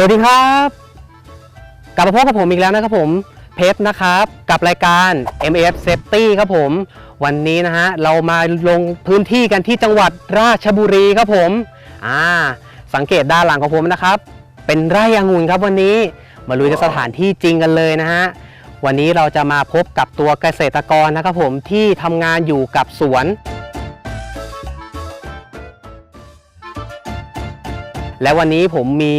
สวัสดีครับ กลับมาพบกับผมอีกแล้วนะครับผมเพชรนะครับ กับรายการ MF Safety ครับผม วันนี้นะฮะเรามาลงพื้นที่กันที่จังหวัดราชบุรีครับผมอ่าสังเกตด้านหลังของผมนะครับ เป็นไร่องุ่นครับวันนี้มาลุยกันสถานที่จริงกันเลยนะฮะวันนี้เราจะมาพบกับตัวเกษตรกรนะครับผมที่ทำงานอยู่กับสวนและวันนี้ผมมี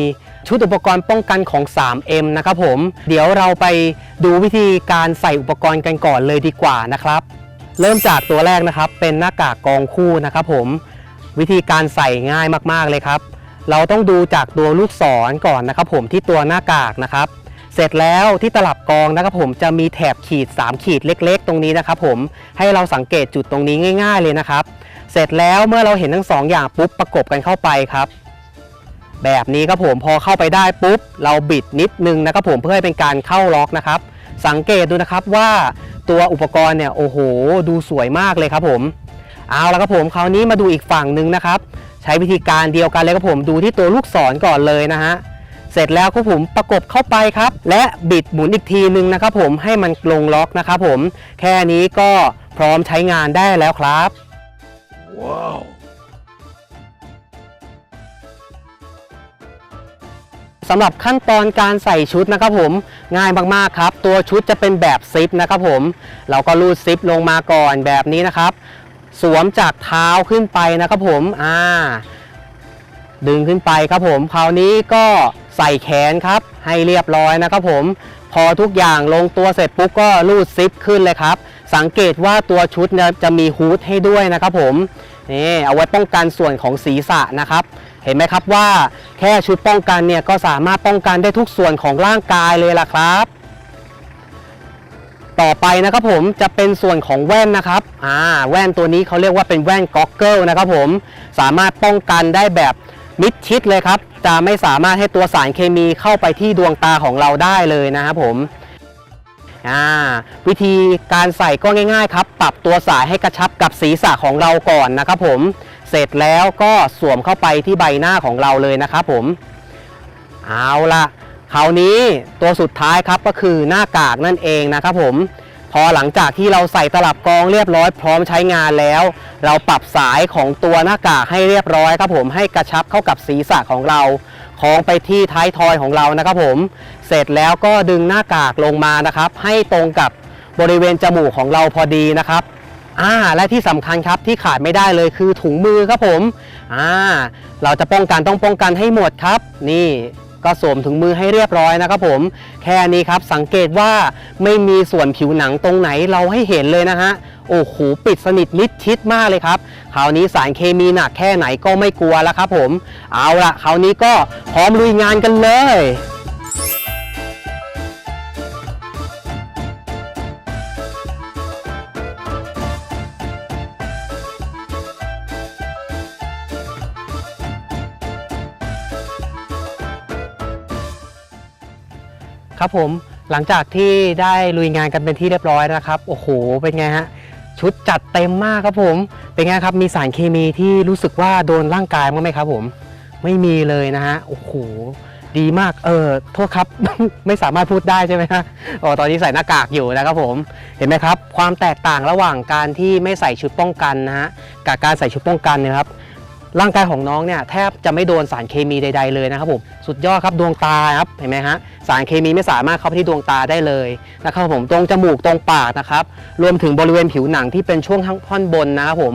ชุดอุปกรณ์ป้องกันของ 3M นะครับผม เดี๋ยวเราไปดูวิธีการใส่อุปกรณ์กันก่อนเลยดีกว่านะครับ เริ่มจากตัวแรกนะครับเป็นหน้ากากกองคู่นะครับผม วิธีการใส่ง่ายมากๆเลยครับ เราต้องดูจากตัวลูกศรก่อนนะครับผมที่ตัวหน้ากากนะครับ เสร็จแล้วที่ตลับกองนะครับผมจะมีแถบขีด 3 ขีดเล็ก ๆ ตรงนี้นะครับผมให้เราสังเกตจุดตรงนี้ง่าย ๆ เลยนะครับ เสร็จแล้วเมื่อเราเห็นทั้งสองอย่างปุ๊บประกบกันเข้าไปครับ แบบนี้ครับผมพอเข้าไปได้ปุ๊บ เราบิดนิดนึงนะครับผมเพื่อให้เป็นการเข้าล็อกนะครับ สังเกตดูนะครับว่าตัวอุปกรณ์เนี่ยโอ้โห ดูสวยมากเลยครับผมเอาละครับผมคราวนี้มาดูอีกฝั่งหนึ่งนะครับ ใช้วิธีการเดียวกันเลยครับผมดูที่ตัวลูกศรก่อนเลยนะฮะเสร็จแล้วครับผมประกบเข้าไปครับ และบิดหมุนอีกทีนึงนะครับผมให้มันลงล็อกนะครับผมแค่นี้ก็พร้อมใช้งานได้แล้วครับ สำหรับขั้นตอนการใส่ชุดนะครับผมง่ายมากๆครับ ตัวชุดจะเป็นแบบซิปนะครับผมเราก็รูดซิปลงมาก่อนแบบนี้นะครับ สวมจากเท้าขึ้นไปนะครับผมอ่าดึงขึ้นไปครับผม คราวนี้ก็ใส่แขนครับ ให้เรียบร้อยนะครับผม พอทุกอย่างลงตัวเสร็จปุ๊บก็รูดซิปขึ้นเลยครับ สังเกตว่าตัวชุดจะมีฮูดให้ด้วยนะครับผมนี่เอาไว้ป้องกันส่วนของศีรษะนะครับ ห็นไหมครับว่าแค่ชุดป้องกันเนี่ยก็สามารถป้องกันได้ทุกส่วนของร่างกายเลยล่ะครับ ต่อไปนะครับผมจะเป็นส่วนของแว่นนะครับอ่าแว่นตัวนี้เขาเรียกว่าเป็นแว่นก็อกเกิลนะครับผมสามารถป้องกันได้แบบมิดชิดเลยครับ จะไม่สามารถให้ตัวสารเคมีเข้าไปที่ดวงตาของเราได้เลยนะครับผมอ่าวิธีการใส่ก็ง่ายๆครับ ปรับตัวสายให้กระชับกับศีรษะของเราก่อนนะครับผม เสร็จแล้วก็สวมเข้าไปที่ใบหน้าของเราเลยนะครับผม เอาละคราวนี้ตัวสุดท้ายครับก็คือหน้ากากนั่นเองนะครับผม พอหลังจากที่เราใส่ตลับกองเรียบร้อยพร้อมใช้งานแล้ว เราปรับสายของตัวหน้ากากให้เรียบร้อยครับผมให้กระชับเข้ากับศีรษะของเราคล้องไปที่ท้ายทอยของเรานะครับผม เสร็จแล้วก็ดึงหน้ากากลงมานะครับ ให้ตรงกับบริเวณจมูกของเราพอดีนะครับ อ่าและที่สำคัญครับที่ขาดไม่ได้เลยคือถุงมือครับผมอ่าเราจะป้องกันต้องป้องกันให้หมดครับ นี่ก็สวมถุงมือให้เรียบร้อยนะครับผม แค่นี้ครับสังเกตว่าไม่มีส่วนผิวหนังตรงไหนเราให้เห็นเลยนะฮะโอ้โหปิดสนิทมิดชิดมากเลยครับคราวนี้สารเคมีหนักแค่ไหนก็ไม่กลัวแล้วครับผม เอาละคราวนี้ก็พร้อมลุยงานกันเลย ครับผมหลังจากที่ได้ลุยงานกันเป็นที่เรียบร้อยนะครับโอ้โหเป็นไงฮะชุดจัดเต็มมากครับผม เป็นไงครับมีสารเคมีที่รู้สึกว่าโดนร่างกายมั้งไหมครับผม ไม่มีเลยนะฮะโอ้โหดีมากเออโทษครับ ไม่สามารถพูดได้ใช่ไหมฮะอ๋อตอนนี้ใส่หน้ากากอยู่นะครับผมเห็นไหมครับ ความแตกต่างระหว่างการที่ไม่ใส่ชุดป้องกันนะฮะกับการใส่ชุดป้องกันเนยครับ ร่างกายของน้องเนี่ยแทบจะไม่โดนสารเคมีใด ๆเลยนะครับผมสุดยอดครับดวงตาครับเห็นไหมฮะสารเคมีไม่สามารถเข้าไปที่ดวงตาได้เลยนะครับผมตรงจมูกตรงปากนะครับรวมถึงบริเวณผิวหนังที่เป็นช่วงข้งท่อนบนนะครับผม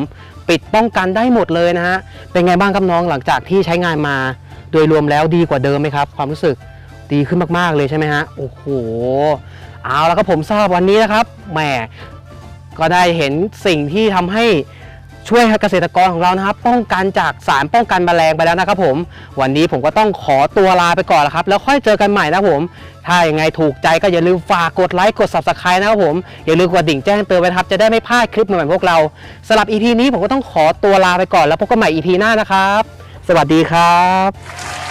ปิดป้องกันได้หมดเลยนะฮะเป็นไงบ้างครับน้องหลังจากที่ใช้งานมา โดยรวมแล้วดีกว่าเดิมไหมครับ ความรู้สึกดีขึ้นมากๆเลยใช่ไหมฮะโอ้โหเอาแล้วครับผมทราบวันนี้นะครับแหมก็ได้เห็นสิ่งที่ทำให้ ช่วยเกษตรกรของเรานะครับ ป้องกันจากสารป้องกันแมลงไปแล้วนะครับผม วันนี้ผมก็ต้องขอตัวลาไปก่อนแล้วครับ แล้วค่อยเจอกันใหม่นะผม ถ้าอย่างไงถูกใจก็อย่าลืมฝากกดไลค์กด subscribe นะครับผม อย่าลืมกดดิ่งแจ้งเตือนไว้นะครับจะได้ไม่พลาดคลิปใหม่ๆพวกเราสำหรับ EP นี้ผมก็ต้องขอตัวลาไปก่อนแล้วพบกันใหม่ EP หน้านะครับ สวัสดีครับ